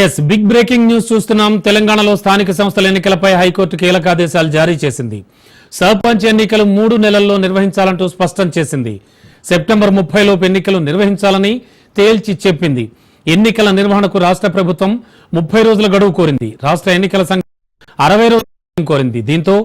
Yes big breaking news చూస్తున్నాం. తెలంగాణలో స్థానిక సంస్థల ఎన్నికలపై హైకోర్టు కీలక ఆదేశాలు జారీ చేసింది. సర్పంచ్ ఎన్నికలు మూడు నెలల్లో నిర్వహించాలంటూ స్పష్టం చేసింది. సెప్టెంబర్ ముప్పై లోపు ఎన్నికలు నిర్వహించాలని తేల్చి చెప్పింది. ఎన్నికల నిర్వహణకు రాష్ట్ర ప్రభుత్వం ముప్పై రోజుల గడువు కోరింది. రాష్ట్ర ఎన్నికల సంఘం అరవై రోజులు కోరింది. దీంతో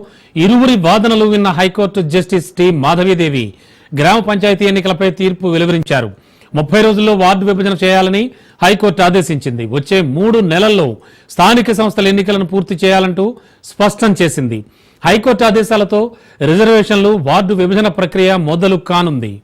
ఇరువురి వాదనలు విన్న హైకోర్టు జస్టిస్ టి మాధవీదేవి గ్రామ పంచాయతీ ఎన్నికలపై తీర్పు వెలువరించారు. ముప్పై రోజుల్లో వార్డు విభజన చేయాలని హైకోర్టు ఆదేశించింది. వచ్చే మూడు నెలల్లో స్థానిక సంస్థల ఎన్నికలను పూర్తి చేయాలంటూ స్పష్టం చేసింది. హైకోర్టు ఆదేశాలతో రిజర్వేషన్లు వార్డు విభజన ప్రక్రియ మొదలు కానుంది.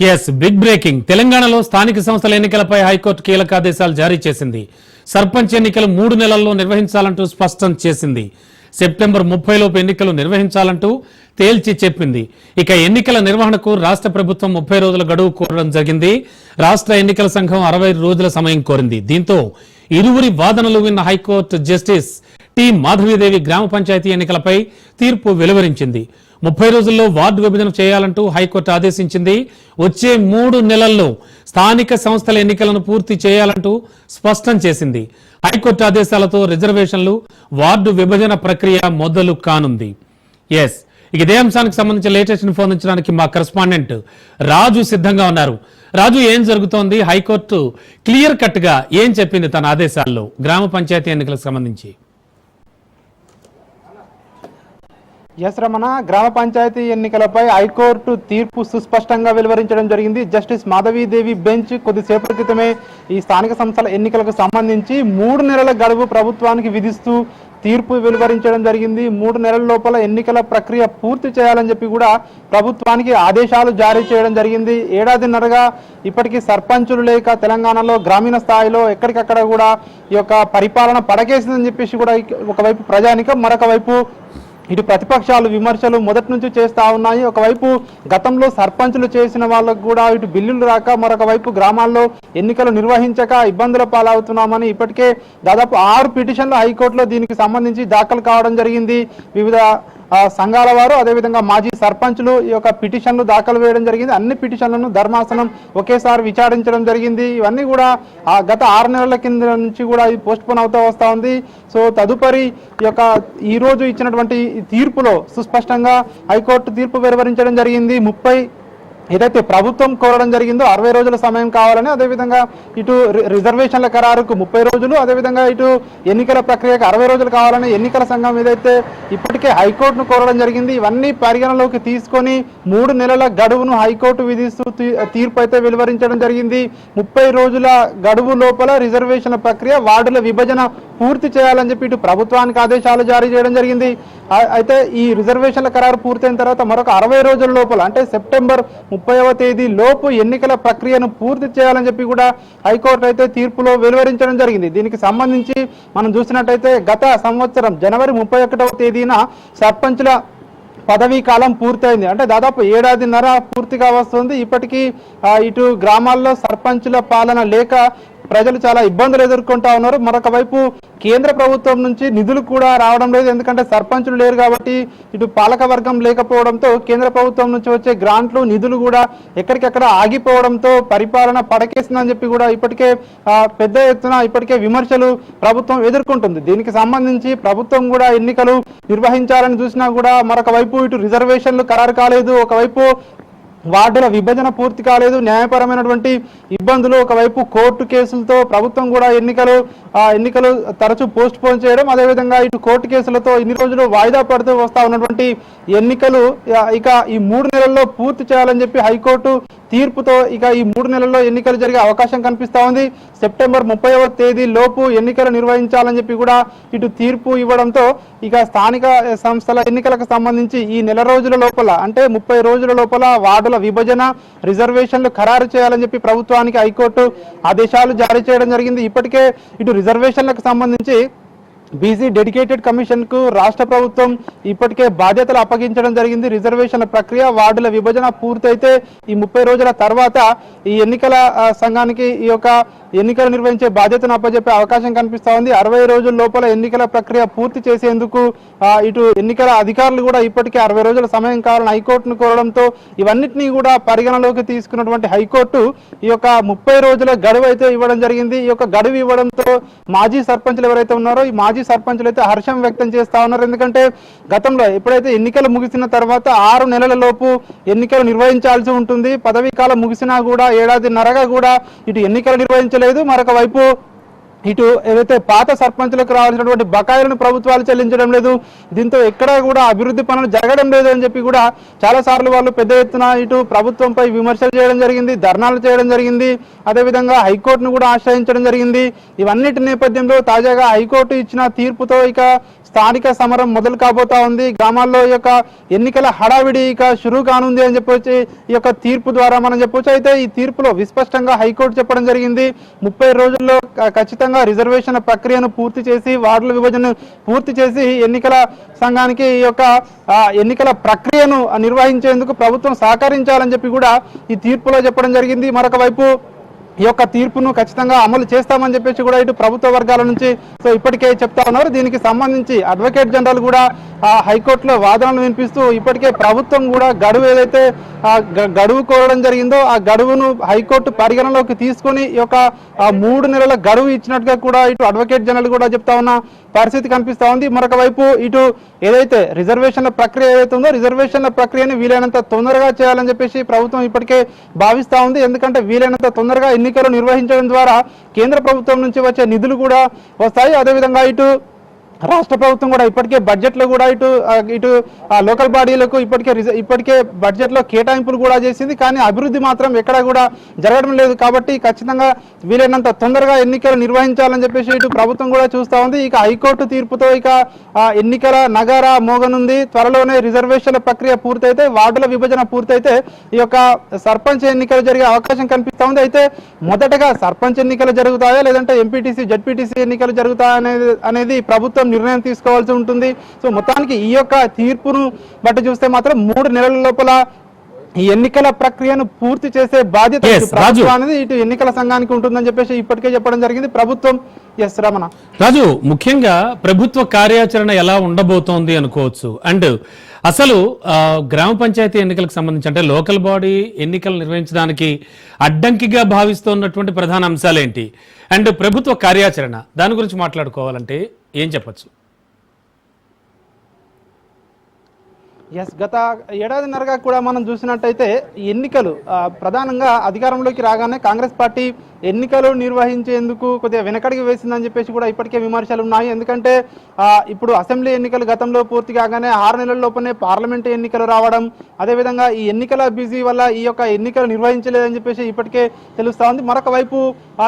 ఎస్ బిగ్ బ్రేకింగ్ తెలంగాణలో స్థానిక సంస్థల ఎన్నికలపై హైకోర్టు కీలక ఆదేశాలు జారీ చేసింది. సర్పంచ్ ఎన్నికలు మూడు నెలల్లో నిర్వహించాలంటూ స్పష్టం చేసింది. సెప్టెంబర్ ముప్పై లోపు ఎన్నికలు నిర్వహించాలంటూ తేల్చి చెప్పింది. ఇక ఎన్నికల నిర్వహణకు రాష్ట్ర ప్రభుత్వం ముప్పై రోజుల గడువు కోరడం జరిగింది. రాష్ట్ర ఎన్నికల సంఘం అరవై రోజుల సమయం కోరింది. దీంతో ఇరువురి వాదనలు విన్న హైకోర్టు జస్టిస్ టి. మాధవీదేవి గ్రామ పంచాయతీ ఎన్నికలపై తీర్పు వెలువరించింది. ముప్పై రోజుల్లో వార్డు విభజన చేయాలంటూ హైకోర్టు ఆదేశించింది. వచ్చే మూడు నెలల్లో స్థానిక సంస్థల ఎన్నికలను పూర్తి చేయాలంటూ స్పష్టం చేసింది. హైకోర్టు ఆదేశాలతో రిజర్వేషన్లు వార్డు విభజన ప్రక్రియ మొదలు కానుంది. ఎస్ ఇక ఇదే అంశానికి సంబంధించిన లేటెస్ట్ ఇన్ఫో అందించడానికి మా కరెస్పాండెంట్ రాజు సిద్ధంగా ఉన్నారు. రాజు ఏం జరుగుతోంది? హైకోర్టు క్లియర్ కట్గా ఏం చెప్పింది తన ఆదేశాల్లో? గ్రామ పంచాయతీ ఎన్నికలకు సంబంధించి. ఎస్ రమణ గ్రామ పంచాయతీ ఎన్నికలపై హైకోర్టు తీర్పు సుస్పష్టంగా వెలువరించడం జరిగింది. జస్టిస్ మాధవీదేవి బెంచ్ కొద్దిసేపటి క్రితమే ఈ స్థానిక సంస్థల ఎన్నికలకు సంబంధించి మూడు నెలల గడువు ప్రభుత్వానికి విధిస్తూ తీర్పు వెలువరించడం జరిగింది. మూడు నెలల లోపల ఎన్నికల ప్రక్రియ పూర్తి చేయాలని చెప్పి కూడా ప్రభుత్వానికి ఆదేశాలు జారీ చేయడం జరిగింది. ఏడాదిన్నరగా ఇప్పటికీ సర్పంచులు లేక తెలంగాణలో గ్రామీణ స్థాయిలో ఎక్కడికక్కడ కూడా ఈ యొక్క పరిపాలన పడకేసిందని చెప్పేసి కూడా ఒకవైపు ప్రజానికం మరొక వైపు ఇటు ప్రతిపక్షాలు విమర్శలు మొదటి నుంచి చేస్తా ఉన్నాయి. ఒకవైపు గతంలో సర్పంచులు చేసిన వాళ్ళకు కూడా ఇటు బిల్లులు రాక మరొక వైపు గ్రామాల్లో ఎన్నికలు నిర్వహించక ఇబ్బందుల పాలవుతున్నామని ఇప్పటికే దాదాపు ఆరు పిటిషన్లు హైకోర్టులో దీనికి సంబంధించి దాఖలు కావడం జరిగింది. వివిధ సంఘాల వారు అదేవిధంగా మాజీ సర్పంచులు ఈ యొక్క పిటిషన్లు దాఖలు వేయడం జరిగింది. అన్ని పిటిషన్లను ధర్మాసనం ఒకేసారి విచారించడం జరిగింది. ఇవన్నీ కూడా గత ఆరు నెలల కింద నుంచి కూడా ఇది పోస్ట్ పోన్ అవుతూ వస్తూ ఉంది. సో తదుపరి ఈ యొక్క ఈరోజు ఇచ్చినటువంటి తీర్పులో సుస్పష్టంగా హైకోర్టు తీర్పు వెలువరించడం జరిగింది. ముప్పై ఏదైతే ప్రభుత్వం కోరడం జరిగిందో అరవై రోజుల సమయం కావాలని అదేవిధంగా ఇటు రి- రిజర్వేషన్ల ఖరారుకు ముప్పై రోజులు అదేవిధంగా ఇటు ఎన్నికల ప్రక్రియకు అరవై రోజులు కావాలని ఎన్నికల సంఘం ఏదైతే ఇప్పటికే హైకోర్టును కోరడం జరిగింది ఇవన్నీ పరిగణలోకి తీసుకొని మూడు నెలల గడువును హైకోర్టు విధిస్తూ తీ- తీర్పు అయితే వెలువరించడం జరిగింది. ముప్పై రోజుల గడువు లోపల రిజర్వేషన్ల ప్రక్రియ వార్డుల విభజన పూర్తి చేయాలని చెప్పి ఇటు ప్రభుత్వానికి ఆదేశాలు జారీ చేయడం జరిగింది. అయితే ఈ రిజర్వేషన్ల ఖరారు పూర్తయిన తర్వాత మరొక అరవై రోజుల లోపల అంటే సెప్టెంబర్ ముప్పైవ తేదీ లోపు ఎన్నికల ప్రక్రియను పూర్తి చేయాలని చెప్పి కూడా హైకోర్టు అయితే తీర్పులో వెలువరించడం జరిగింది. దీనికి సంబంధించి మనం చూసినట్టయితే గత సంవత్సరం జనవరి ముప్పై ఒకటవ తేదీన సర్పంచ్ల పదవీ కాలం పూర్తయింది. అంటే దాదాపు ఏడాదిన్నర పూర్తిగా వస్తుంది. ఇప్పటికీ ఇటు గ్రామాల్లో సర్పంచుల పాలన లేక ప్రజలు చాలా ఇబ్బందులు ఎదుర్కొంటా ఉన్నారు. మరొక వైపు కేంద్ర ప్రభుత్వం నుంచి నిధులు కూడా రావడం లేదు. ఎందుకంటే సర్పంచులు లేరు కాబట్టి ఇటు పాలక వర్గం లేకపోవడంతో కేంద్ర ప్రభుత్వం నుంచి వచ్చే గ్రాంట్లు నిధులు కూడా ఎక్కడికెక్కడ ఆగిపోవడంతో పరిపాలన పడకేసిందని చెప్పి కూడా ఇప్పటికే పెద్ద ఎత్తున ఇప్పటికే విమర్శలు ప్రభుత్వం ఎదుర్కొంటుంది. దీనికి సంబంధించి ప్రభుత్వం కూడా ఎన్నికలు నిర్వహించాలని చూసినా కూడా మరొక వైపు ఇటు రిజర్వేషన్లు ఖరారు కాలేదు. ఒకవైపు వార్డుల విభజన పూర్తి కాలేదు. న్యాయపరమైనటువంటి ఇబ్బందులు ఒకవైపు కోర్టు కేసులతో ప్రభుత్వం కూడా ఎన్నికలు ఆ, ఎన్నికలు తరచూ పోస్ట్ పోన్ చేయడం అదేవిధంగా ఇటు కోర్టు కేసులతో ఇన్ని రోజులు వాయిదా పడుతూ వస్తా ఉన్నటువంటి ఎన్నికలు ఇక ఈ మూడు నెలల్లో పూర్తి చేయాలని చెప్పి హైకోర్టు తీర్పుతో ఇక ఈ మూడు నెలల్లో ఎన్నికలు జరిగే అవకాశం కనిపిస్తా ఉంది. సెప్టెంబర్ ముప్పైవ తేదీ లోపు ఎన్నికలు నిర్వహించాలని చెప్పి కూడా ఇటు తీర్పు ఇవ్వడంతో ఇక స్థానిక సంస్థల ఎన్నికలకు సంబంధించి ఈ నెల రోజుల లోపల అంటే ముప్పై రోజుల లోపల వార్డుల విభజన రిజర్వేషన్లు ఖరారు చేయాలని చెప్పి ప్రభుత్వానికి హైకోర్టు ఆదేశాలు జారీ చేయడం జరిగింది. ఇప్పటికే ఇటు రిజర్వేషన్లకు సంబంధించి బీసీ డెడికేటెడ్ కమిషన్కు రాష్ట్ర ప్రభుత్వం ఇప్పటికే బాధ్యతలు అప్పగించడం జరిగింది. రిజర్వేషన్ల ప్రక్రియ వార్డుల విభజన పూర్తయితే ఈ ముప్పై రోజుల తర్వాత ఈ ఎన్నికల సంఘానికి ఈ యొక్క ఎన్నికలు నిర్వహించే బాధ్యతను అప్పచెప్పే అవకాశం కనిపిస్తా ఉంది. అరవై రోజుల లోపల ఎన్నికల ప్రక్రియ పూర్తి చేసేందుకు ఇటు ఎన్నికల అధికారులు కూడా ఇప్పటికే అరవై రోజుల సమయం కావాలని హైకోర్టును కోరడంతో ఇవన్నిటినీ కూడా పరిగణలోకి తీసుకున్నటువంటి హైకోర్టు ఈ యొక్క ముప్పై రోజుల గడువు అయితే ఇవ్వడం జరిగింది. ఈ యొక్క గడువు ఇవ్వడంతో మాజీ సర్పంచ్లు ఎవరైతే ఉన్నారో ఈ మాజీ సర్పంచ్లు అయితే హర్షం వ్యక్తం చేస్తా ఉన్నారు. ఎందుకంటే గతంలో ఎప్పుడైతే ఎన్నికలు ముగిసిన తర్వాత ఆరు నెలల లోపు ఎన్నికలు నిర్వహించాల్సి ఉంటుంది. పదవీ కాలం ముగిసినా కూడా ఏడాదిన్నరగా కూడా ఇటు ఎన్నికలు నిర్వహించలేదు. మరొక వైపు ఇటు ఏదైతే పాత సర్పంచులకు రావాల్సినటువంటి బకాయిలను ప్రభుత్వాలు చెల్లించడం లేదు దీంతో ఎక్కడా కూడా అభివృద్ధి పనులు జరగడం లేదు అని చెప్పి కూడా చాలా సార్లు వాళ్ళు పెద్ద ఎత్తున ఇటు ప్రభుత్వంపై విమర్శలు చేయడం జరిగింది ధర్నాలు చేయడం జరిగింది అదేవిధంగా హైకోర్టును కూడా ఆశ్రయించడం జరిగింది. ఇవన్నిటి నేపథ్యంలో తాజాగా హైకోర్టు ఇచ్చిన తీర్పుతో ఇక స్థానిక సమరం మొదలు కాబోతా ఉంది. గ్రామాల్లో ఈ యొక్క ఎన్నికల హడావిడి ఇక షురూ కానుంది అని చెప్పొచ్చి. ఈ యొక్క తీర్పు ద్వారా మనం చెప్పొచ్చు. అయితే ఈ తీర్పులో విస్పష్టంగా హైకోర్టు చెప్పడం జరిగింది. ముప్పై రోజుల్లో ఖచ్చితంగా ఖచ్చితంగా రిజర్వేషన్ ప్రక్రియను పూర్తి చేసి వార్డుల విభజన పూర్తి చేసి ఎన్నికల సంఘానికి ఈ యొక్క ఎన్నికల ప్రక్రియను నిర్వహించేందుకు ప్రభుత్వం సహకరించాలని చెప్పి కూడా ఈ తీర్పులో చెప్పడం జరిగింది. మరొక వైపు ఈ యొక్క తీర్పును ఖచ్చితంగా అమలు చేస్తామని చెప్పేసి కూడా ఇటు ప్రభుత్వ వర్గాల నుంచి సో ఇప్పటికే చెప్తా ఉన్నారు. దీనికి సంబంధించి అడ్వకేట్ జనరల్ కూడా ఆ హైకోర్టులో వాదనలు వినిపిస్తూ ఇప్పటికే ప్రభుత్వం కూడా గడువు ఏదైతే గడువు కోరడం జరిగిందో ఆ గడువును హైకోర్టు పరిగణలోకి తీసుకొని ఈ యొక్క మూడు నెలల గడువు ఇచ్చినట్టుగా కూడా ఇటు అడ్వకేట్ జనరల్ కూడా చెప్తా ఉన్నా. పరిస్థితి కనిపిస్తూ ఉంది. మరొక వైపు ఇటు ఏదైతే రిజర్వేషన్ల ప్రక్రియ ఏదైతే ఉందో రిజర్వేషన్ల ప్రక్రియను వీలైనంత తొందరగా చేయాలని చెప్పేసి ప్రభుత్వం ఇప్పటికే భావిస్తా ఉంది. ఎందుకంటే వీలైనంత తొందరగా ఎన్నికలు నిర్వహించడం ద్వారా కేంద్ర ప్రభుత్వం నుంచి వచ్చే నిధులు కూడా వస్తాయి. అదేవిధంగా ఇటు రాష్ట్ర ప్రభుత్వం కూడా ఇప్పటికే బడ్జెట్లో కూడా ఇటు ఇటు ఆ, లోకల్ బాడీలకు ఇప్పటికే రిజ- ఇప్పటికే బడ్జెట్లో కేటాయింపులు కూడా చేసింది కానీ అభివృద్ధి మాత్రం ఎక్కడా కూడా జరగడం లేదు కాబట్టి ఖచ్చితంగా వీలైనంత తొందరగా ఎన్నికలు నిర్వహించాలని చెప్పేసి ఇటు ప్రభుత్వం కూడా చూస్తూ ఉంది. ఇక హైకోర్టు తీర్పుతో ఇక ఎన్నికల నగార మోగనుంది. త్వరలోనే రిజర్వేషన్ల ప్రక్రియ పూర్తయితే వార్డుల విభజన పూర్తయితే ఈ యొక్క సర్పంచ్ ఎన్నికలు జరిగే అవకాశం కనిపిస్తూ ఉంది. అయితే మొదటగా సర్పంచ్ ఎన్నికలు జరుగుతాయా లేదంటే ఎంపీటీసీ జడ్పీటీసీ ఎన్నికలు జరుగుతాయా అనేది అనేది ప్రభుత్వం నిర్ణయం తీసుకోవాల్సి ఉంటుంది. సో మొత్తానికి ఈ యొక్క తీర్పును బట్టి చూస్తే మాత్రం మూడు నెలల లోపల ఈ ఎన్నికల ప్రక్రియను పూర్తి చేసే బాధ్యత Yes, ఇటు ఎన్నికల సంఘానికి ఉంటుందని చెప్పేసి ఇప్పటికే చెప్పడం జరిగింది. ప్రభుత్వం ఎస్ రమణ. రాజు ముఖ్యంగా ప్రభుత్వ కార్యాచరణ ఎలా ఉండబోతోంది అనుకోవచ్చు. అండ్ అసలు గ్రామ పంచాయతీ ఎన్నికలకు సంబంధించి అంటే లోకల్ బాడీ ఎన్నికలు నిర్వహించడానికి అడ్డంకిగా భావిస్తున్నటువంటి ప్రధాన అంశాలేంటి? అండ్ ప్రభుత్వ కార్యాచరణ దాని గురించి మాట్లాడుకోవాలంటే ఏం చెప్పచ్చు? ఎస్ గత ఏడాదిన్నరగా కూడా మనం చూసినట్టయితే ఎన్నికలు ప్రధానంగా అధికారంలోకి రాగానే కాంగ్రెస్ పార్టీ ఎన్నికలు నిర్వహించేందుకు కొద్దిగా వెనకడికి వేసిందని చెప్పేసి కూడా ఇప్పటికే విమర్శలు ఉన్నాయి. ఎందుకంటే ఇప్పుడు అసెంబ్లీ ఎన్నికలు గతంలో పూర్తి కాగానే ఆరు నెలల లోపలనే పార్లమెంట్ ఎన్నికలు రావడం అదేవిధంగా ఈ ఎన్నికల బిజీ వల్ల ఈ యొక్క ఎన్నికలు నిర్వహించలేదని చెప్పేసి ఇప్పటికే తెలుస్తూ ఉంది. మరొక వైపు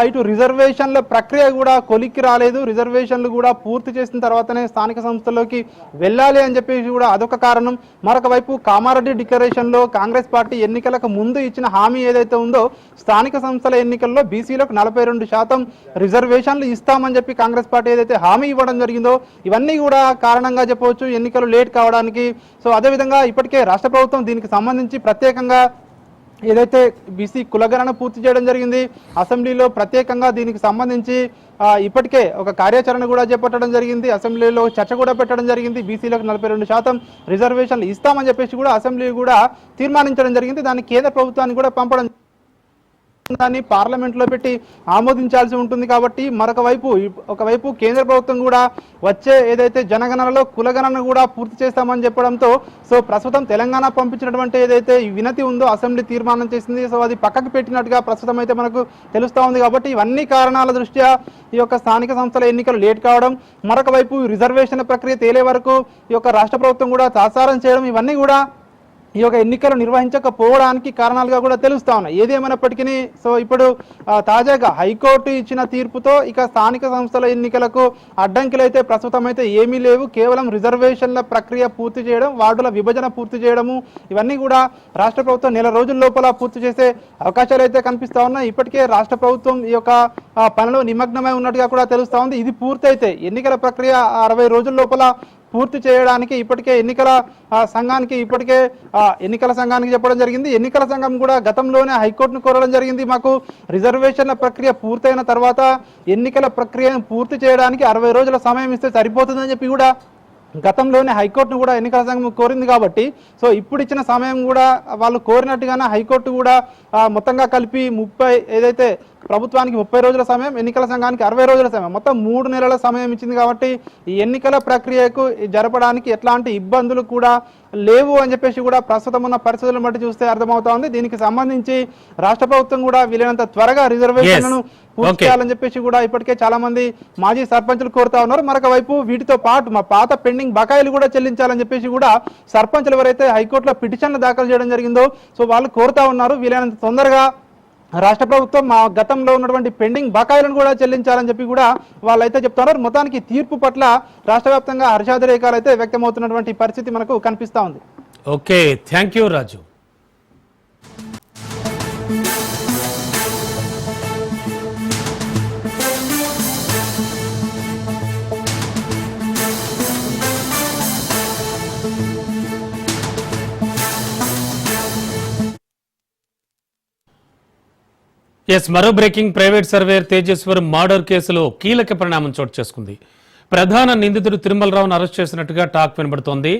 ఇటు రిజర్వేషన్ల ప్రక్రియ కూడా కొలిక్కి రాలేదు. రిజర్వేషన్లు కూడా పూర్తి చేసిన తర్వాతనే స్థానిక సంస్థల్లోకి వెళ్ళాలి అని చెప్పేసి కూడా అదొక కారణం. మరొక వైపు కామారెడ్డి డిక్లరేషన్లో కాంగ్రెస్ పార్టీ ఎన్నికలకు ముందు ఇచ్చిన హామీ ఏదైతే ఉందో స్థానిక సంస్థల ఎన్నికల్లో బీసీలకు నలభై రెండు శాతం రిజర్వేషన్లు ఇస్తామని చెప్పి కాంగ్రెస్ పార్టీ ఏదైతే హామీ ఇవ్వడం జరిగిందో ఇవన్నీ కూడా కారణంగా చెప్పవచ్చు. ఎన్నికలు లేట్ కావడానికి సో అదేవిధంగా ఇప్పటికే రాష్ట్ర ప్రభుత్వం దీనికి సంబంధించి ప్రత్యేకంగా ఏదైతే బీసీ కులగణన పూర్తి చేయడం జరిగింది అసెంబ్లీలో ప్రత్యేకంగా దీనికి సంబంధించి ఇప్పటికే ఒక కార్యాచరణ కూడా చేపట్టడం జరిగింది అసెంబ్లీలో చర్చ కూడా పెట్టడం జరిగింది బీసీలకు నలభై రెండు శాతం రిజర్వేషన్లు ఇస్తామని చెప్పేసి కూడా అసెంబ్లీ కూడా తీర్మానించడం జరిగింది దాన్ని కేంద్ర ప్రభుత్వానికి కూడా పంపడం దాన్ని పార్లమెంట్లో పెట్టి ఆమోదించాల్సి ఉంటుంది కాబట్టి మరొక వైపు ఒకవైపు కేంద్ర ప్రభుత్వం కూడా వచ్చే ఏదైతే జనగణనలో కులగణన కూడా పూర్తి చేస్తామని చెప్పడంతో సో ప్రస్తుతం తెలంగాణ పంపించినటువంటి ఏదైతే ఈ వినతి ఉందో అసెంబ్లీ తీర్మానం చేసింది సో అది పక్కకు పెట్టినట్టుగా ప్రస్తుతం అయితే మనకు తెలుస్తూ ఉంది కాబట్టి ఇవన్నీ కారణాల దృష్ట్యా ఈ యొక్క స్థానిక సంస్థల ఎన్నికలు లేట్ కావడం మరొక వైపు రిజర్వేషన్ ప్రక్రియ తేలే వరకు ఈ యొక్క రాష్ట్ర ప్రభుత్వం కూడా తాసారం చేయడం ఇవన్నీ కూడా ఈ యొక్క ఎన్నికలు నిర్వహించకపోవడానికి కారణాలుగా కూడా తెలుస్తా ఉన్నాయి. ఏది సో ఇప్పుడు తాజాగా హైకోర్టు ఇచ్చిన తీర్పుతో ఇక స్థానిక సంస్థల ఎన్నికలకు అడ్డంకులు అయితే ప్రస్తుతం అయితే ఏమీ లేవు. కేవలం రిజర్వేషన్ల ప్రక్రియ పూర్తి చేయడం వార్డుల విభజన పూర్తి చేయడము ఇవన్నీ కూడా రాష్ట్ర ప్రభుత్వం నెల రోజుల లోపల పూర్తి చేసే అవకాశాలు అయితే కనిపిస్తూ ఉన్నాయి. ఇప్పటికే రాష్ట్ర ప్రభుత్వం ఈ యొక్క పనులు పనిలో నిమగ్నమై ఉన్నట్టుగా కూడా తెలుస్తూ ఉంది. ఇది పూర్తయితే ఎన్నికల ప్రక్రియ అరవై రోజుల లోపల పూర్తి చేయడానికి ఇప్పటికే ఎన్నికల సంఘానికి ఇప్పటికే ఎన్నికల సంఘానికి చెప్పడం జరిగింది. ఎన్నికల సంఘం కూడా గతంలోనే హైకోర్టును కోరడం జరిగింది. మాకు రిజర్వేషన్ల ప్రక్రియ పూర్తయిన తర్వాత ఎన్నికల ప్రక్రియను పూర్తి చేయడానికి అరవై రోజుల సమయం ఇస్తే సరిపోతుందని చెప్పి కూడా గతంలోనే హైకోర్టును కూడా ఎన్నికల సంఘం కోరింది కాబట్టి సో ఇప్పుడు ఇచ్చిన సమయం కూడా వాళ్ళు కోరినట్టుగానే హైకోర్టు కూడా మొత్తంగా కలిపి ముప్పై ఏదైతే ప్రభుత్వానికి ముప్పై రోజుల సమయం ఎన్నికల సంఘానికి అరవై రోజుల సమయం మొత్తం మూడు నెలల సమయం ఇచ్చింది కాబట్టి ఈ ఎన్నికల ప్రక్రియకు జరపడానికి ఎట్లాంటి ఇబ్బందులు కూడా లేవు అని చెప్పేసి కూడా ప్రస్తుతం ఉన్న పరిస్థితులను బట్టి చూస్తే అర్థమవుతా ఉంది దీనికి సంబంధించి రాష్ట్ర ప్రభుత్వం కూడా వీలైనంత త్వరగా రిజర్వేషన్లను పూర్తి. చేయాలని చెప్పేసి కూడా ఇప్పటికే చాలా మంది మాజీ సర్పంచులు కోరుతా ఉన్నారు. మరొక వైపు వీటితో పాటు మా పాత పెండింగ్ బకాయిలు కూడా చెల్లించాలని చెప్పేసి కూడా సర్పంచులు ఎవరైతే హైకోర్టులో పిటిషన్లు దాఖలు చేయడం జరిగిందో సో వాళ్ళు కోరుతా ఉన్నారు. వీలైనంత తొందరగా రాష్ట్ర ప్రభుత్వం మా గతంలో ఉన్నటువంటి పెండింగ్ బకాయిలను కూడా చెల్లించాలని చెప్పి కూడా వాళ్ళైతే చెప్తున్నారు. మొత్తానికి తీర్పు పట్ల రాష్ట్ర వ్యాప్తంగా హర్షాదరేకాలు అయితే వ్యక్తమవుతున్నటువంటి పరిస్థితి మనకు కనిపిస్తూ ఉంది. Okay thank you Raju. Yes మరో breaking private surveyor Tejeshwar murder కేసులో కీలక పరిణామం చోటు చేసుకుంది. ప్రధాన నిందితుడు తిరుమలరావును అరెస్ట్ చేసినట్టుగా టాక్ వినబడుతోంది.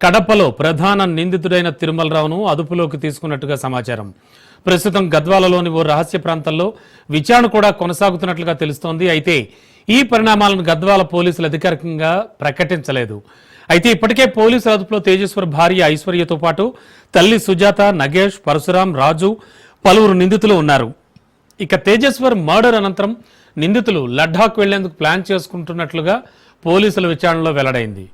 కడపలో ప్రధాన నిందితుడైన తిరుమలరావును అదుపులోకి తీసుకున్నట్టుగా సమాచారం. ప్రస్తుతం గద్వాలలోని ఓ రహస్య ప్రాంతంలో విచారణ కూడా కొనసాగుతున్నట్లుగా తెలుస్తోంది. అయితే ఈ పరిణామాలను గద్వాల పోలీసులు అధికారికంగా ప్రకటించలేదు. అయితే ఇప్పటికే పోలీసుల అదుపులో తేజేశ్వర్ భార్య ఐశ్వర్యతో పాటు తల్లి సుజాత నగేష్ పరశురాం రాజు పలువురు నిందితులు ఉన్నారు. ఇక తేజేశ్వర్ మర్డర్ అనంతరం నిందితులు లడ్డాక్ వెళ్ళేందుకు ప్లాన్ చేసుకుంటున్నట్లుగా పోలీసుల విచారణలో వెల్లడైంది.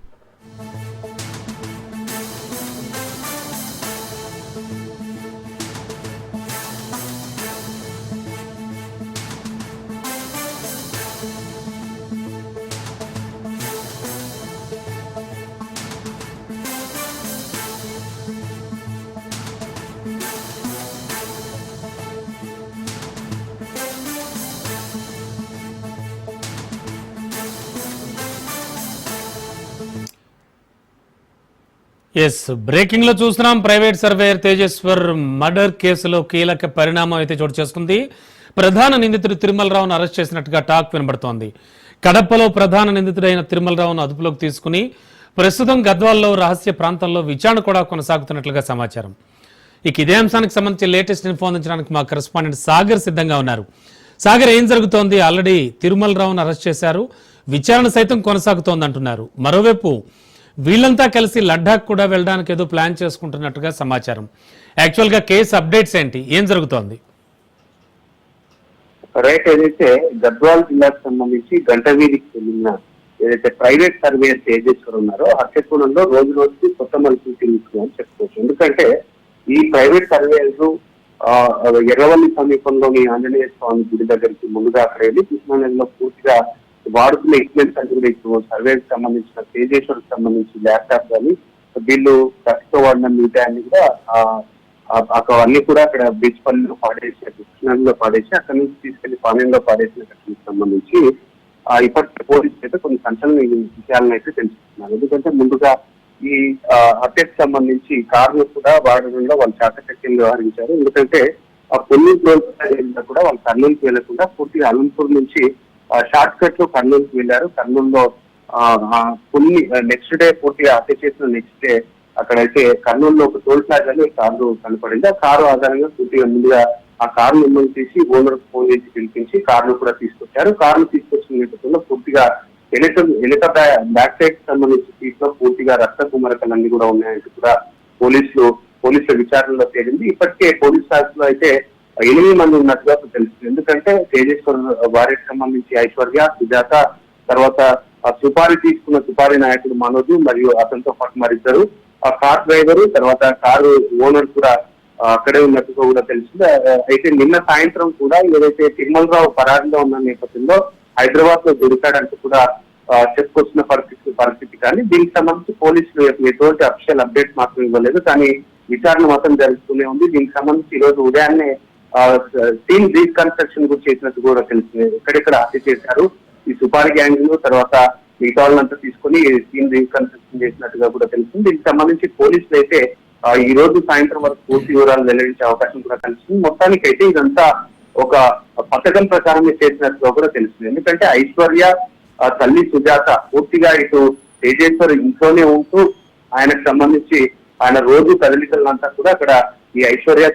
ఎస్ బ్రేకింగ్లో చూస్తున్నాం. ప్రైవేట్ సర్వేయర్ తేజేశ్వర్ మర్డర్ కేసులో కీలక పరిణామం అయితే చోటు చేసుకుంది. ప్రధాన నిందితుడు తిరుమలరావును అరెస్ట్ చేసినట్టుగా టాక్ వినబడుతోంది. కడపలో ప్రధాన నిందితుడైన తిరుమలరావును అదుపులోకి తీసుకుని ప్రస్తుతం గద్వాల్లో రహస్య ప్రాంతంలో విచారణ కూడా కొనసాగుతున్నట్లుగా సమాచారం. ఇక ఇదే అంశానికి సంబంధించి లేటెస్ట్ ఇన్ఫో అందించడానికి మా కరెస్పాండెంట్ సాగర్ సిద్ధంగా ఉన్నారు. సాగర్ ఏం జరుగుతోంది? ఆల్రెడీ తిరుమలరావును అరెస్ట్ చేశారు. విచారణ సైతం కొనసాగుతోంది అంటున్నారు మరోవైపు వీళ్ళంతా కలిసి లడ్డాక్ కూడా వెళ్ళడానికి ఏదో ప్లాన్ చేసుకుంటున్నట్టుగా సమాచారం. యాక్చువల్గా కేసు అప్డేట్స్ ఏంటి? ఏం జరుగుతోంది? రైట్ ఏదైతే గద్వాల్ జిల్లాకు సంబంధించి గంటవీధికి చెందిన ఏదైతే ప్రైవేట్ సర్వేయర్ తేజేశ్వర్ ఉన్నారో హత్యకోణంలో రోజు రోజుకి కొత్త మలుపులు తిరుగుతుందని చెప్పుకోవచ్చు. ఎందుకంటే ఈ ప్రైవేట్ సర్వేయర్లు ఎర్రవల్లి సమీపంలోని ఆంజనేయ స్వామి గుడి దగ్గరికి ముందుగా అక్కడ వెళ్ళి కృష్ణానదిలో పూర్తిగా వాడుతున్న ఎక్విప్మెంట్స్ అంటే కూడా ఇప్పుడు సర్వేకి సంబంధించిన తేజేశ్వరికి సంబంధించి ల్యాప్టాప్ కానీ వీళ్ళు కత్తితో వాడిన మిగతాన్ని కూడా అక్కడ అన్ని కూడా అక్కడ బీచ్ పల్లిలో పాడేసి కృష్ణాలో పాడేసి అక్కడ నుంచి తీసుకెళ్ళి పాలెంలో పాడేసిన ఘటనకు సంబంధించి ఇప్పటికే పోలీసులు అయితే కొన్ని సంచలన విషయాలను అయితే తెలుసుకున్నారు. ఎందుకంటే ముందుగా ఈ హత్యకు సంబంధించి కారును కూడా వాడడంలో వాళ్ళు చాకచక్యం వ్యవహరించారు. ఎందుకంటే ఆ పొల్లి కూడా వాళ్ళు కర్నూలుకి వెళ్ళకుండా పూర్తిగా అనంతపూర్ నుంచి షార్ట్ కట్లో కర్నూలుకి వెళ్ళారు. కర్నూలులో ఆ, కొన్ని నెక్స్ట్ డే పూర్తిగా హత్య చేసిన నెక్స్ట్ డే అక్కడైతే కర్నూలులో ఒక టోల్ ప్లాజాలో కారు కనపడింది. ఆ కారు ఆధారంగా పూర్తిగా ముందుగా ఆ కారు నెంబర్ తీసి ఓనర్ ఫోన్ చేసి పిలిపించి కారును కూడా తీసుకొచ్చారు. కారును తీసుకొచ్చిన నేపథ్యంలో పూర్తిగా ఎలిక ఎలక బ్యాక్ సైడ్ సంబంధించి సీట్లో పూర్తిగా రక్త కుమరకలన్నీ కూడా ఉన్నాయంటూ కూడా పోలీసులు పోలీసుల విచారణలో తేలింది. ఇప్పటికే పోలీస్ శాఖలో అయితే ఎనిమిది మంది ఉన్నట్టుగా తెలుస్తుంది. ఎందుకంటే తేజేశ్వర్ వారికి సంబంధించి ఐశ్వర్య సుజాత తర్వాత ఆ సుపారీ తీసుకున్న సుపారీ నాయకుడు మనోజు మరియు అతనితో పాటు మరిద్దరు. ఆ కార్ డ్రైవర్ తర్వాత కారు ఓనర్ కూడా అక్కడే ఉన్నట్టుగా కూడా తెలిసింది అయితే నిన్న సాయంత్రం కూడా ఏదైతే తిరుమలరావు పరారీలో ఉన్న నేపథ్యంలో హైదరాబాద్లో దొరికాడంటూ కూడా చెప్పుకొచ్చిన పరిస్థితి పరిస్థితి. కానీ దీనికి సంబంధించి పోలీసులు ఎటువంటి అఫిషియల్ అప్డేట్ మాత్రం ఇవ్వలేదు. కానీ విచారణ మాత్రం జరుగుతూనే ఉంది. దీనికి సంబంధించి ఈ రోజు ఉదయాన్నే టీమ్ రీకన్స్ట్రక్షన్ కూడా చేసినట్టు కూడా తెలిసింది. ఎక్కడెక్కడ హత్య చేశారు ఈ సుపారి గ్యాంగ్ తర్వాత మిగతా వాళ్ళంతా తీసుకొని టీమ్ రీకన్స్ట్రక్షన్ చేసినట్టుగా కూడా తెలిసింది. దీనికి సంబంధించి పోలీసులు అయితే ఈ రోజు సాయంత్రం వరకు పూర్తి వివరాలు వెల్లడించే అవకాశం కూడా కనిపిస్తుంది మొత్తానికి అయితే ఇదంతా ఒక పథకం ప్రకారమే చేసినట్టుగా కూడా తెలుస్తుంది. ఎందుకంటే ఐశ్వర్య తల్లి సుజాత పూర్తిగా ఇటు తేజేశ్వర్ ఇంట్లోనే ఉంటూ ఆయనకు సంబంధించి ఆయన రోజు కదలికలంతా కూడా అక్కడ ఈ ఐశ్వర్య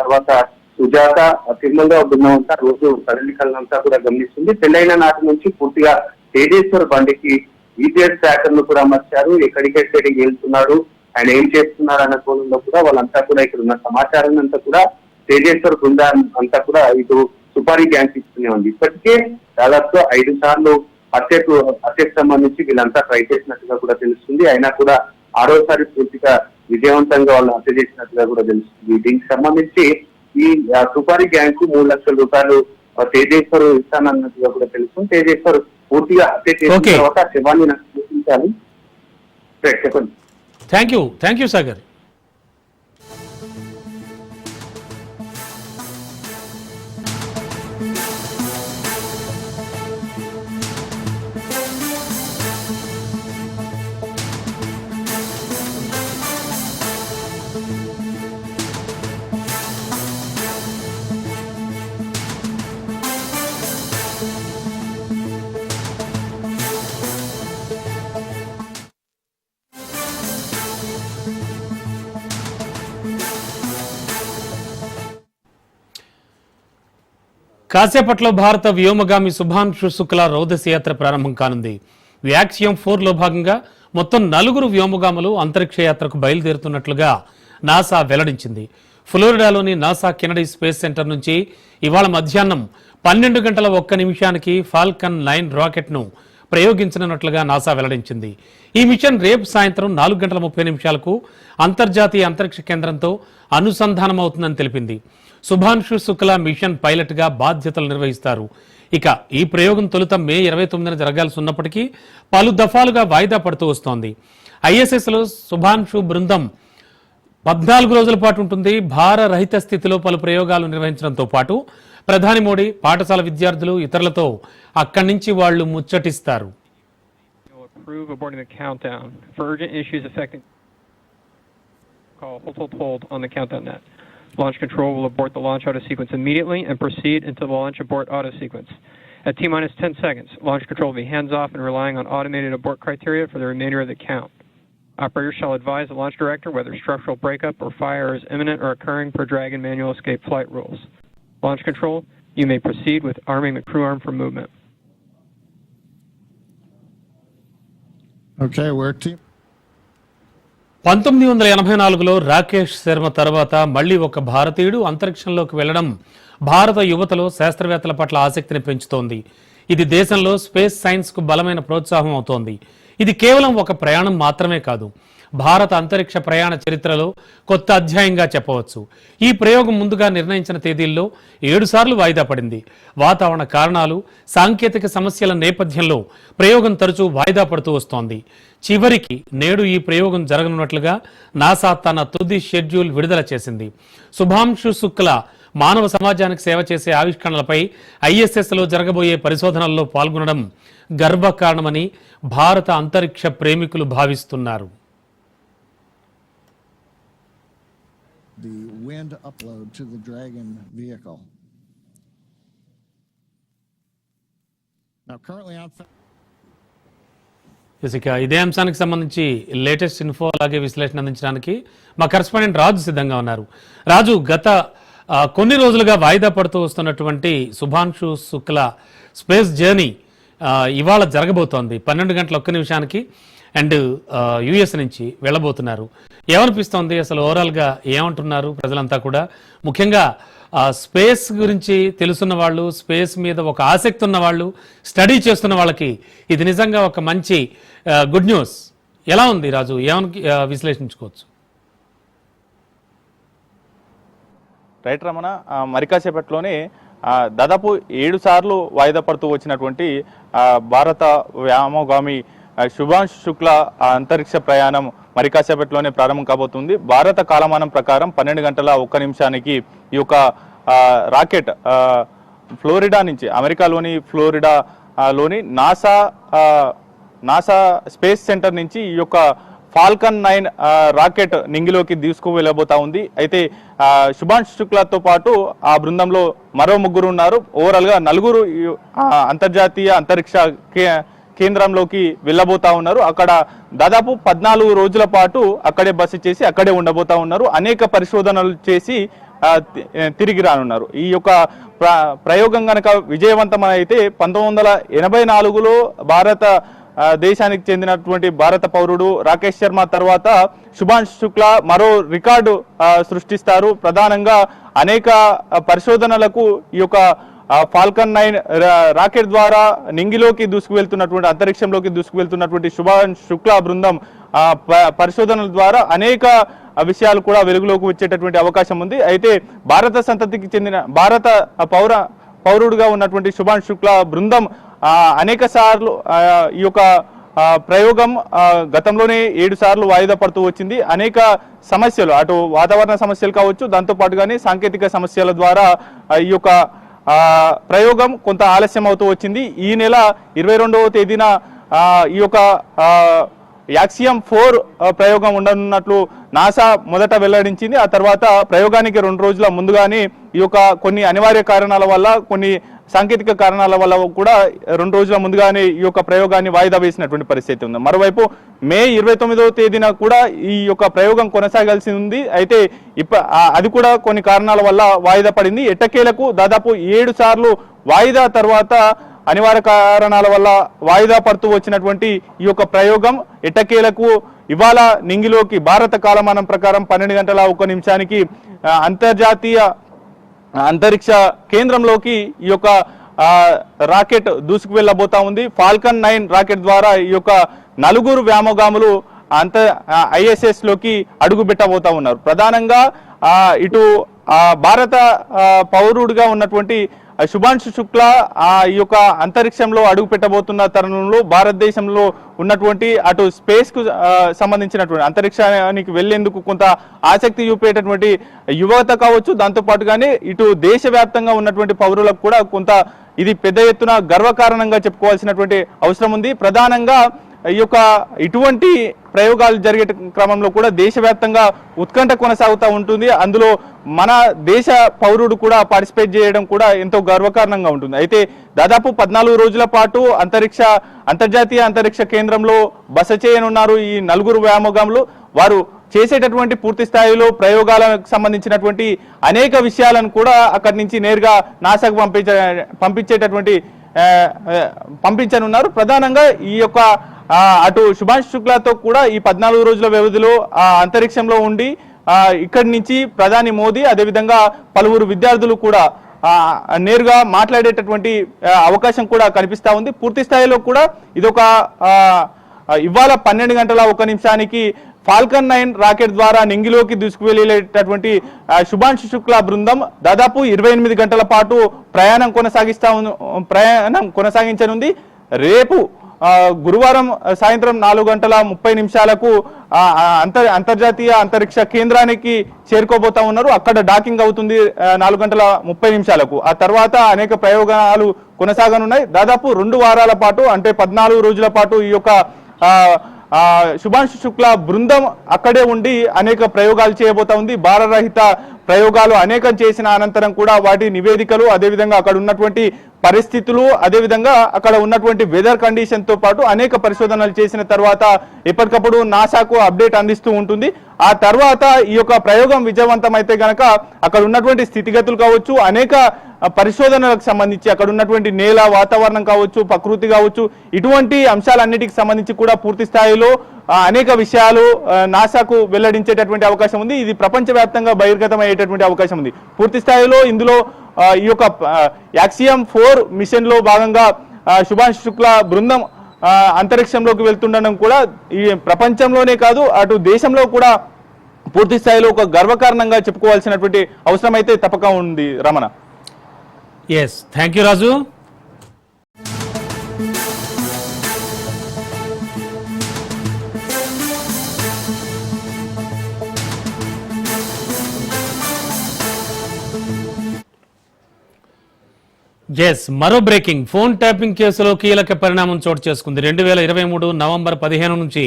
తర్వాత సుజాత తిరుమలలో బృందం అంతా రోజు కదలికలంతా కూడా గమనిస్తుంది. పెళ్ళైన నాటి నుంచి పూర్తిగా తేజేశ్వర్ బండికి ఈపీఎస్ ట్రాకర్ను కూడా అమర్చారు. ఎక్కడికెక్కడికి వెళ్తున్నాడు ఆయన ఏం చేస్తున్నారు అన్న కోణంలో కూడా వాళ్ళంతా కూడా ఇక్కడ ఉన్న సమాచారం అంతా కూడా తేజేశ్వర్ బృందం అంతా కూడా ఇటు సుపారీ గ్యాంగ్ ఇస్తూనే ఉంది. ఇప్పటికే దాదాపు ఐదు సార్లు హత్యకు హత్యకు సంబంధించి వీళ్ళంతా ట్రై చేసినట్టుగా కూడా తెలుస్తుంది. అయినా కూడా ఆరోసారి పూర్తిగా విజయవంతంగా వాళ్ళు హత్య చేసినట్టుగా కూడా తెలుస్తుంది. దీనికి సంబంధించి ఈ సుపారీ గ్యాంగ్కు మూడు లక్షల రూపాయలు తేజేశ్వర్ ఇస్తానన్నట్టుగా కూడా తెలుస్తుంది తేజేశ్వర్ పూర్తిగా హత్య చేసిన. తర్వాత శవాన్ని నాకు చూపించాలి చెప్పండి. Thank you thank you Sagar కాసేపట్లో భారత వ్యోమగామి శుభాంశు శుక్ల రౌదసి యాత్ర ప్రారంభం కానుంది. వ్యాక్సియం ఫోర్లో భాగంగా మొత్తం నలుగురు వ్యోమగాములు అంతరిక్ష యాత్రకు బయలుదేరుతున్నట్లుగా నాసా వెల్లడించింది. ఫ్లోరిడాలోని నాసా కెనడీ స్పేస్ సెంటర్ నుంచి ఇవాళ మధ్యాహ్నం పన్నెండు గంటల ఒక్క నిమిషానికి ఫాల్కన్ నైన్ రాకెట్ను ప్రయోగించనున్నట్లుగా నాసా వెల్లడించింది. ఈ మిషన్ రేపు సాయంత్రం నాలుగు గంటల ముప్పై నిమిషాలకు అంతర్జాతీయ అంతరిక్ష కేంద్రంతో అనుసంధానమవుతుందని తెలిపింది. శుభాంశు శుక్లా మిషన్ పైలట్గా బాధ్యతలు నిర్వహిస్తారు. ఇక ఈ ప్రయోగం తొలుత మే ఇరవై తొమ్మిదిన జరగాల్సి ఉన్నప్పటికీ పలు దఫాలుగా వాయిదా పడుతూ వస్తోంది. ఐఎస్ఎస్లో శుభాంశు బృందం పద్నాలుగు రోజుల పాటు ఉంటుంది. భార రహిత స్థితిలో పలు ప్రయోగాలు నిర్వహించడంతో పాటు ప్రధాని మోడీ పాఠశాల విద్యార్థులు ఇతరులతో అక్కడి నుంచి వాళ్ళు ముచ్చటిస్తారు. Call hold hold hold on the countdown net. Launch control will abort the launch auto sequence immediately and proceed into the launch abort auto sequence. At T minus 10 seconds, launch control will be hands off and relying on automated abort criteria for the remainder of the count. Operators shall advise the launch director whether structural breakup or fire is imminent or occurring per Dragon manual escape flight rules. Launch control, you may proceed with arming the crew arm for movement. Okay, we're team. పంతొమ్మిది వందల ఎనభై నాలుగులో రాకేష్ శర్మ తర్వాత మళ్ళీ ఒక భారతీయుడు అంతరిక్షంలోకి వెళ్ళడం భారత యువతలో శాస్త్రవేత్తల పట్ల ఆసక్తిని పెంచుతోంది. ఇది దేశంలో స్పేస్ సైన్స్కు బలమైన ప్రోత్సాహం అవుతోంది. ఇది కేవలం ఒక ప్రయాణం మాత్రమే కాదు. భారత అంతరిక్ష ప్రయాణ చరిత్రలో కొత్త అధ్యాయంగా చెప్పవచ్చు. ఈ ప్రయోగం ముందుగా నిర్ణయించిన తేదీల్లో ఏడుసార్లు వాయిదా పడింది. వాతావరణ కారణాలు సాంకేతిక సమస్యల నేపథ్యంలో ప్రయోగం తరచూ వాయిదా పడుతూ వస్తోంది. చివరికి నేడు ఈ ప్రయోగం జరగనున్నట్లుగా నాసా తన తుది షెడ్యూల్ విడుదల చేసింది. శుభాంశు శుక్ల మానవ సమాజానికి సేవ చేసే ఆవిష్కరణలపై ఐఎస్ఎస్లో జరగబోయే పరిశోధనల్లో పాల్గొనడం గర్వకారణమని భారత అంతరిక్ష ప్రేమికులు భావిస్తున్నారు. The wind upload to the Dragon vehicle. Now, currently on. ఇక ఇదే అంశానికి సంబంధించి లేటెస్ట్ ఇన్ఫో అలాగే విశ్లేషణ అందించడానికి మా కరస్పాండెంట్ రాజు సిద్ధంగా ఉన్నారు రాజు గత కొన్ని రోజులుగా వాయిదా పడుతూ వస్తున్నటువంటి శుభాంశు శుక్ల స్పేస్ జర్నీ ఇవాళ జరగబోతోంది పన్నెండు గంటల ఒక్క నిమిషానికి అండ్ యుఎస్ నుంచి వెళ్ళబోతున్నారు ఏమనిపిస్తోంది? అసలు ఓవరాల్గా ఏమంటున్నారు ప్రజలంతా కూడా? ముఖ్యంగా ఆ, స్పేస్ గురించి తెలుసున్న వాళ్ళు స్పేస్ మీద ఒక ఆసక్తి ఉన్న వాళ్ళు స్టడీ చేస్తున్న వాళ్ళకి ఇది నిజంగా ఒక మంచి గుడ్ న్యూస్ ఎలా ఉంది రాజు? ఏమని విశ్లేషించుకోవచ్చు? రైట్ రమణ మరికాసేపట్లోనే దాదాపు ఏడు సార్లు వాయిదా పడుతూ వచ్చినటువంటి భారత వ్యామగామి ఆ, శుభాంశ్ శుక్ల అంతరిక్ష ప్రయాణం మరి కాసేపట్లోనే ప్రారంభం కాబోతుంది. భారత కాలమానం ప్రకారం పన్నెండు గంటల ఒక్క నిమిషానికి ఈ యొక్క రాకెట్ ఫ్లోరిడా నుంచి అమెరికాలోని ఫ్లోరిడా లోని నాసా నాసా స్పేస్ సెంటర్ నుంచి ఈ యొక్క ఫాల్కన్ నైన్ రాకెట్ నింగిలోకి తీసుకు వెళ్ళబోతా ఉంది. అయితే సుభాష్ శుభాంశ్ శుక్లాతో పాటు ఆ బృందంలో మరో ముగ్గురు ఉన్నారు. ఓవరాల్గా నలుగురు అంతర్జాతీయ అంతరిక్ష కే- కేంద్రంలోకి వెళ్ళబోతా ఉన్నారు. అక్కడ దాదాపు పద్నాలుగు రోజుల పాటు అక్కడే బస చేసి అక్కడే ఉండబోతా ఉన్నారు. అనేక పరిశోధనలు చేసి తి- తిరిగి రానున్నారు. ఈ యొక్క ప్ర ప్రయోగం కనుక విజయవంతం అయితే పంతొమ్మిది వందల ఎనభై నాలుగులో భారత దేశానికి చెందినటువంటి భారత పౌరుడు రాకేష్ శర్మ తర్వాత శుభాంశ్ శుక్ల మరో రికార్డు సృష్టిస్తారు. ప్రధానంగా అనేక పరిశోధనలకు ఈ యొక్క ఫాల్కన్ నైన్ రాకెట్ ద్వారా నింగిలోకి దూసుకువెళ్తున్నటువంటి అంతరిక్షంలోకి దూసుకువెళ్తున్నటువంటి శుభాంశ్ శుక్ల బృందం ప- పరిశోధనల ద్వారా అనేక విషయాలు కూడా వెలుగులోకి వచ్చేటటువంటి అవకాశం ఉంది. అయితే భారత సంతతికి చెందిన భారత పౌర పౌరుడుగా ఉన్నటువంటి శుభాంశ్ శుక్ల బృందం అనేక సార్లు ఈ యొక్క ప్రయోగం గతంలోనే ఏడు సార్లు వాయిదా పడుతూ వచ్చింది. అనేక సమస్యలు అటు వాతావరణ సమస్యలు కావచ్చు దాంతో కానీ సాంకేతిక సమస్యల ద్వారా ఈ యొక్క ప్రయోగం కొంత ఆలస్యం అవుతూ వచ్చింది. ఈ నెల ఇరవై రెండవ తేదీన ఈ యొక్క యాక్సియం ఫోర్ ప్రయోగం ఉండనున్నట్లు నాసా మొదట వెల్లడించింది. ఆ తర్వాత ప్రయోగానికి రెండు రోజుల ముందుగానే ఈ యొక్క కొన్ని అనివార్య కారణాల వల్ల కొన్ని సాంకేతిక కారణాల వల్ల కూడా రెండు రోజుల ముందుగానే ఈ యొక్క ప్రయోగాన్ని వాయిదా వేసినటువంటి పరిస్థితి ఉంది. మరోవైపు మే ఇరవై తొమ్మిదవ తేదీన కూడా ఈ యొక్క ప్రయోగం కొనసాగాల్సి ఉంది. అయితే ఇప్ప అది కూడా కొన్ని కారణాల వల్ల వాయిదా పడింది. ఎట్టకేలకు దాదాపు ఏడు సార్లు వాయిదా తర్వాత అనివార్య కారణాల వల్ల వాయిదా పడుతూ వచ్చినటువంటి ఈ యొక్క ప్రయోగం ఎట్టకేలకు ఇవాళ నింగిలోకి భారత కాలమానం ప్రకారం పన్నెండు గంటల ఒక నిమిషానికి అంతర్జాతీయ అంతరిక్ష కేంద్రంలోకి ఈ యొక్క రాకెట్ దూసుకు వెళ్ళబోతా ఉంది. ఫాల్కన్ నైన్ రాకెట్ ద్వారా ఈ యొక్క నలుగురు వ్యామోగాములు అంత ఐఎస్ఎస్లోకి అడుగు పెట్టబోతా ఉన్నారు. ప్రధానంగా ఇటు భారత పౌరుడిగా ఉన్నటువంటి శుభాంశు శుక్ల ఆ ఈ యొక్క అంతరిక్షంలో అడుగు పెట్టబోతున్న తరుణంలో భారతదేశంలో ఉన్నటువంటి అటు స్పేస్కు సంబంధించినటువంటి అంతరిక్షానికి వెళ్ళేందుకు కొంత ఆసక్తి చూపేటటువంటి యువత కావచ్చు దాంతో పాటుగానే ఇటు దేశవ్యాప్తంగా ఉన్నటువంటి పౌరులకు కూడా కొంత ఇది పెద్ద ఎత్తున గర్వకారణంగా చెప్పుకోవాల్సినటువంటి అవసరం ఉంది. ప్రధానంగా ఈ యొక్క ఇటువంటి ప్రయోగాలు జరిగే క్రమంలో కూడా దేశవ్యాప్తంగా ఉత్కంఠ కొనసాగుతూ ఉంటుంది. అందులో మన దేశ పౌరుడు కూడా పార్టిసిపేట్ చేయడం కూడా ఎంతో గర్వకారణంగా ఉంటుంది. అయితే దాదాపు పద్నాలుగు రోజుల పాటు అంతరిక్ష అంతర్జాతీయ అంతరిక్ష కేంద్రంలో బస చేయనున్నారు ఈ నలుగురు వ్యామోగంలో వారు చేసేటటువంటి పూర్తి స్థాయిలో ప్రయోగాలకు సంబంధించినటువంటి అనేక విషయాలను కూడా అక్కడి నుంచి నేరుగా నాసాకు పంపించే పంపించేటటువంటి పంపించనున్నారు. ప్రధానంగా ఈ యొక్క అటు సుభాష్ శుక్లాతో కూడా ఈ పద్నాలుగు రోజుల వ్యవధిలో అంతరిక్షంలో ఉండి ఇక్కడి నుంచి ప్రధాని మోదీ అదేవిధంగా పలువురు విద్యార్థులు కూడా నేరుగా మాట్లాడేటటువంటి అవకాశం కూడా కనిపిస్తూ ఉంది. పూర్తి స్థాయిలో కూడా ఇదొక ఇవాళ పన్నెండు గంటల ఒక నిమిషానికి ఫాల్కన్ నైన్ రాకెట్ ద్వారా నింగిలోకి దూసుకువెళ్ళేటటువంటి శుభాంశు శుక్ల బృందం దాదాపు ఇరవై ఎనిమిది గంటల పాటు ప్రయాణం కొనసాగిస్తా ప్రయాణం కొనసాగించనుంది. రేపు గురువారం సాయంత్రం నాలుగు గంటల ముప్పై నిమిషాలకు అంతర్ అంతర్జాతీయ అంతరిక్ష కేంద్రానికి చేరుకోబోతా ఉన్నారు. అక్కడ డాకింగ్ అవుతుంది నాలుగు గంటల ముప్పై నిమిషాలకు. ఆ తర్వాత అనేక ప్రయోగాలు కొనసాగనున్నాయి. దాదాపు రెండు వారాల పాటు అంటే పద్నాలుగు రోజుల పాటు ఈ యొక్క ఆ, శుభాంశు శుక్ల బృందం అక్కడే ఉండి అనేక ప్రయోగాలు చేయబోతా ఉంది. భారరహిత ప్రయోగాలు అనేకం చేసిన అనంతరం కూడా వాటి నివేదికలు అదేవిధంగా అక్కడ ఉన్నటువంటి పరిస్థితులు అదేవిధంగా అక్కడ ఉన్నటువంటి వెదర్ కండిషన్తో పాటు అనేక పరిశోధనలు చేసిన తర్వాత ఎప్పటికప్పుడు నాసాకు అప్డేట్ అందిస్తూ ఉంటుంది. ఆ తర్వాత ఈ యొక్క ప్రయోగం విజయవంతమైతే గనక అక్కడ ఉన్నటువంటి స్థితిగతులు కావచ్చు అనేక పరిశోధనలకు సంబంధించి అక్కడ ఉన్నటువంటి నేల వాతావరణం కావచ్చు ప్రకృతి కావచ్చు ఇటువంటి అంశాలన్నిటికి సంబంధించి కూడా పూర్తి స్థాయిలో అనేక విషయాలు నాసాకు వెల్లడించేటటువంటి అవకాశం ఉంది. ఇది ప్రపంచవ్యాప్తంగా బహిర్గతం అయ్యేటటువంటి అవకాశం ఉంది. పూర్తి స్థాయిలో ఇందులో ఈ యొక్క యాక్సియం ఫోర్ మిషన్లో భాగంగా సుభాష్ శుక్లా శుక్ల బృందం అంతరిక్షంలోకి వెళ్తుండడం కూడా ఈ ప్రపంచంలోనే కాదు అటు దేశంలో కూడా పూర్తి స్థాయిలో ఒక గర్వకారణంగా చెప్పుకోవాల్సినటువంటి అవసరం అయితే తప్పక ఉంది Ramana. Yes thank you Raju yes మరో బ్రేకింగ్ ఫోన్ ట్యాపింగ్ కేసులో కీలక పరిణామం చోటు చేసుకుంది. రెండు వేల ఇరవై మూడు నవంబర్ పదిహేను నుంచి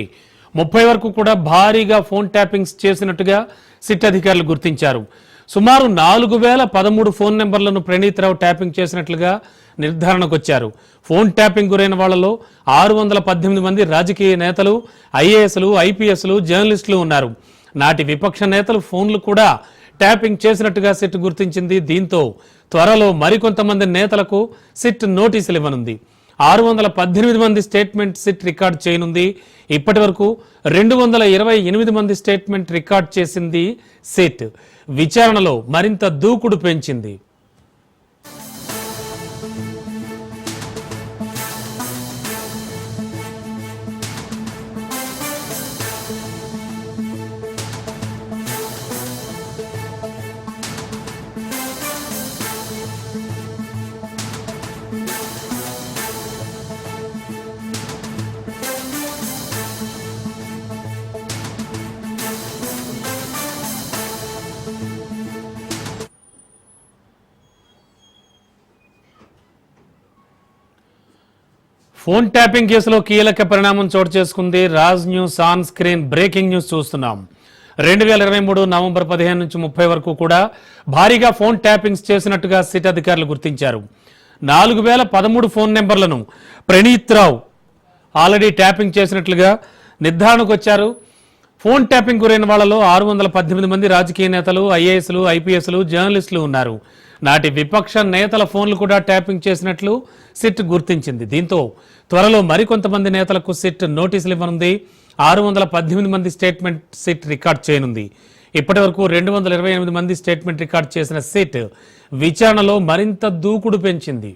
ముప్పై వరకు కూడా భారీగా ఫోన్ ట్యాపింగ్స్ చేసినట్టుగా సిట్ అధికారులు గుర్తించారు. సుమారు నాలుగు వేల పదమూడు ఫోన్ నెంబర్లను ప్రణీత్ రావు ట్యాపింగ్ చేసినట్లుగా నిర్ధారణకు వచ్చారు ఫోన్ ట్యాపింగ్ గురైన వాళ్ళలో ఆరు వందల పద్దెనిమిది మంది రాజకీయ నేతలు ఐఏఎస్లు ఐపీఎస్లు జర్నలిస్టులు ఉన్నారు. నాటి విపక్ష నేతలు ఫోన్లు కూడా ట్యాపింగ్ చేసినట్టుగా సిట్ గుర్తించింది. దీంతో త్వరలో మరికొంతమంది నేతలకు సిట్ నోటీసులు ఇవ్వనుంది. ఆరు వందల పద్దెనిమిది మంది స్టేట్మెంట్ సిట్ రికార్డ్ చేయనుంది. ఇప్పటి వరకు రెండు వందల ఇరవై ఎనిమిది మంది స్టేట్మెంట్ రికార్డ్ చేసింది సిట్. విచారణలో మరింత దూకుడు పెంచింది. ఫోన్ ట్యాపింగ్ కేసులో కీలక పరిణామం చోటు చేసుకుంది. Raj news on screen breaking news చూస్తున్నాం. రెండు వేల ఇరవై మూడు నవంబర్ పదిహేను నుంచి ముప్పై వరకు కూడా భారీగా ఫోన్ ట్యాపింగ్స్ చేసినట్టుగా సిట్ అధికారులు గుర్తించారు. నాలుగు వేల పదమూడు ఫోన్ నెంబర్లను ప్రణీత్ రావు ఆల్రెడీ ట్యాపింగ్ చేసినట్లుగా నిర్ధారణకు వచ్చారు ఫోన్ ట్యాపింగ్ గురైన వాళ్ళలో ఆరు వందల పద్దెనిమిది మంది రాజకీయ నేతలు ఐఏఎస్లు ఐపీఎస్లు జర్నలిస్టులు ఉన్నారు. నాటి విపక్ష నేతల ఫోన్లు కూడా ట్యాపింగ్ చేసినట్లు సిట్ గుర్తించింది. దీంతో త్వరలో మరికొంతమంది నేతలకు సిట్ నోటీసులు ఇవ్వనుంది. ఆరు వందల పద్దెనిమిది మంది స్టేట్మెంట్ సిట్ రికార్డ్ చేయనుంది. ఇప్పటి వరకు రెండు వందల ఇరవై ఎనిమిది మంది స్టేట్మెంట్ రికార్డ్ చేసిన సిట్ విచారణలో మరింత దూకుడు పెంచింది.